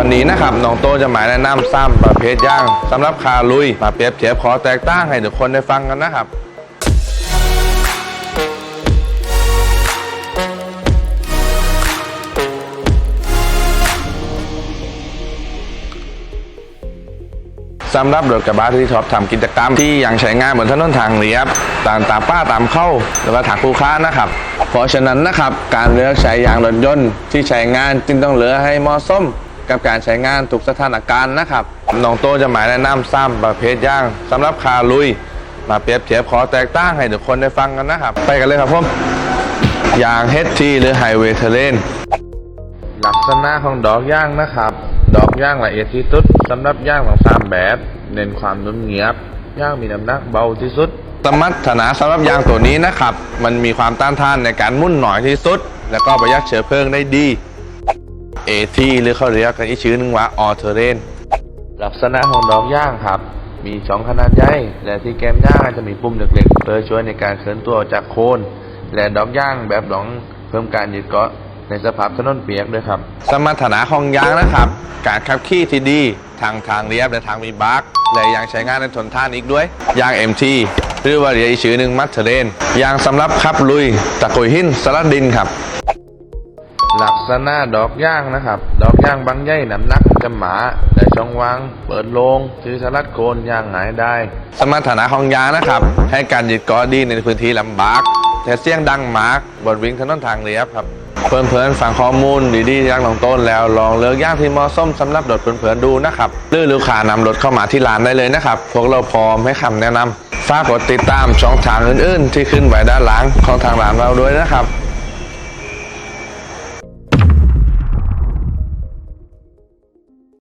วันนี้นะครับน้องโตจะมาแนะนำซ้ำประเภทย่างสำหรับคาลุยมาเปรียบเทียบขอแตกต่างให้ทุกคนได้ฟังกันนะครับสำหรับรถกระบะที่ชอบทำกิจกรรมที่ยังใช้งานบนถนนทางเรียบตามตามป้าตามเข้าหรือว่าทางคู่ค้านะครับ เพราะฉะนั้นนะครับการเลือกใช้ยางรถยนต์ที่ใช้งานจึงต้องเหลือให้เหมาะสม กับการใช้งานทุกสถานการณ์นะครับน้องโตจะหมายแนะนำซ้ำประเภทย่างสำหรับคาลุย มาเปรียบเทียบขอแตกต่างให้ทุกคนได้ฟังกันนะครับ ไปกันเลยครับผมยาง HT หรือ Highway Terrain ลักษณะของดอกย่างนะครับ ดอกย่างละเอียดที่สุดสำหรับย่างของสามแบบ เน้นความนุ่มเงียบย่างมีน้ำหนักเบาที่สุดสมรรถนะสำหรับยางตัวนี้นะครับ มันมีความต้านทานในการมุ่นหน่อยที่สุด แล้วก็ประหยัดเชื้อเพลิงได้ดี AT หรือเขาเรียกกันอีกชื่อนึงว่า All Terrain ลักษณะของดอกย่างครับ มีสองขนาดใหญ่และที่แก้มย่างจะมีปุ่มเล็กๆเพื่อช่วยในการเคลื่อนตัวจากโคน และดอกย่างแบบหลองเพิ่มการยึดเกาะในสภาพถนนเปียกด้วยครับ สมรรถนะของยางนะครับ การขับขี่ที่ดีทางทางเรียบและทางมีบาร์กและยังใช้งานในทนทานอีกด้วย ยาง MT หรือว่าเรียกอีกชื่อหนึ่งมัตเทเรนยางสำหรับขับลุยตะกุยหินสลัดดินครับ ลักษณะดอกย่างนะครับ ดอกย่างบางใหญ่น้ำหนักจะหมาแต่ช่องวาง เปิดโลงซื้อสลัดโคนย่างหายได้ สมรรถนะของยางนะครับ ให้การยึดเกาะดีในพื้นที่ลำบาก แต่เสียงดังมากบนวิ่งถนนทางเรียบครับ เพื่อนๆฟังข้อมูลดีๆจากน้องต้นแล้วลองเลือกย่างที่เหมาะสมสำหรับรถเพื่อนๆดูนะครับหรือลูกค้านำรถเข้ามาที่ร้านได้เลยนะครับ พวกเราพร้อมให้คำแนะนำฝากกดติดตามช่องทางอื่นๆ ที่ขึ้นไว้ด้านหลังของทางร้านเราด้วยนะครับ